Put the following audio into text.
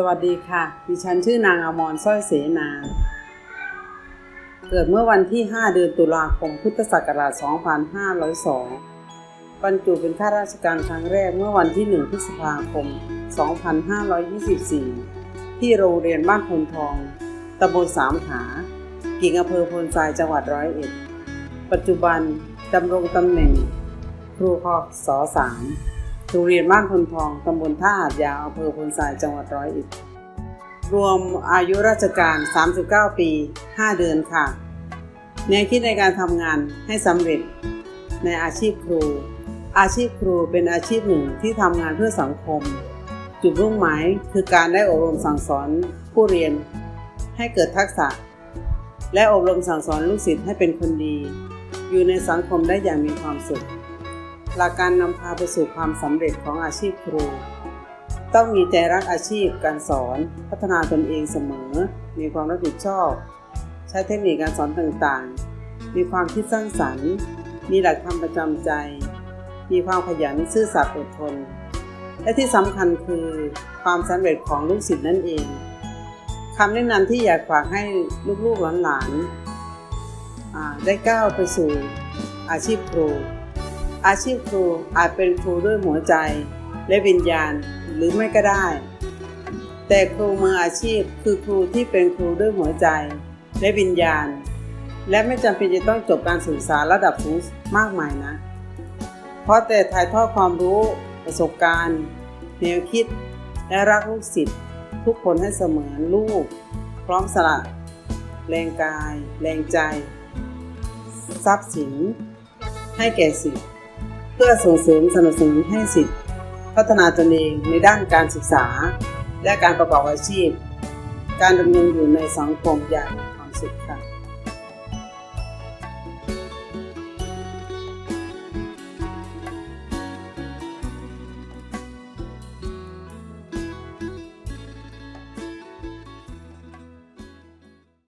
สวัสดีค่ะ ดิฉันชื่อนางอมรสร้อยเสนา เกิดเมื่อวันที่ 5 เดือนตุลาคม พุทธศักราช 2502 บรรจุเป็นข้าราชการครั้งแรกเมื่อวันที่ 1 พฤษภาคม 2524 ที่โรงเรียนบ้านพลทอง ตำบลสามขา กิ่งอำเภอพลทรายจังหวัดร้อยเอ็ด ปัจจุบันดำรงตำแหน่ง ครูคอสอสาม โรงเรียนบ้านพลทอง ตำบลท่าหาดยาวอำเภอพลทราย จังหวัดร้อยเอ็ด รวมอายุราชการ 39 ปี 5 เดือนค่ะ แนวคิดในการทำงานให้สำเร็จในอาชีพครู อาชีพครูเป็นอาชีพหนึ่งที่ทำงานเพื่อสังคม จุดมุ่งหมายคือการได้อบรมสั่งสอนผู้เรียน ให้เกิดทักษะ และอบรมสั่งสอนลูกศิษย์ให้เป็นคนดี อยู่ในสังคมได้อย่างมีความสุข หลักการนำพาไปสู่ความสำเร็จของอาชีพครู ต้องมีใจรักอาชีพการสอนพัฒนาตนเองเสมอ มีความรับผิดชอบ ใช้เทคนิคการสอนต่างๆ มีความคิดสร้างสรรค์ มีหลักธรรมประจำใจ มีความขยันซื่อสัตย์อดทน และที่สำคัญคือความสำเร็จของลูกศิษย์นั่นเองคำแนะนำที่อยากฝากให้ลูกๆหลานๆได้ก้าวไปสู่อาชีพครู อาชีพครูอาจเป็นครูด้วยหัวใจและวิญญาณหรือไม่ก็ได้ แต่ครูมืออาชีพคือครูที่เป็นครูด้วยหัวใจและวิญญาณ และไม่จำเป็นจะต้องจบการศึกษาระดับสูงมากมายนะ เพราะแต่ถ่ายทอดความรู้ประสบการณ์แนวคิด และรักลูกศิษย์ทุกคนให้เสมือนลูก พร้อมสละแรงกาย แรงใจ ทรัพย์สิน ให้แก่สิทธิ์ พื่อส่งเสริมสนับสนุนให้สิทธิ์พัฒนาตนเองในด้านการศึกษา และการประกอบอาชีพ การดำเนินอยู่ในสังคมอย่างมีความสุขค่ะ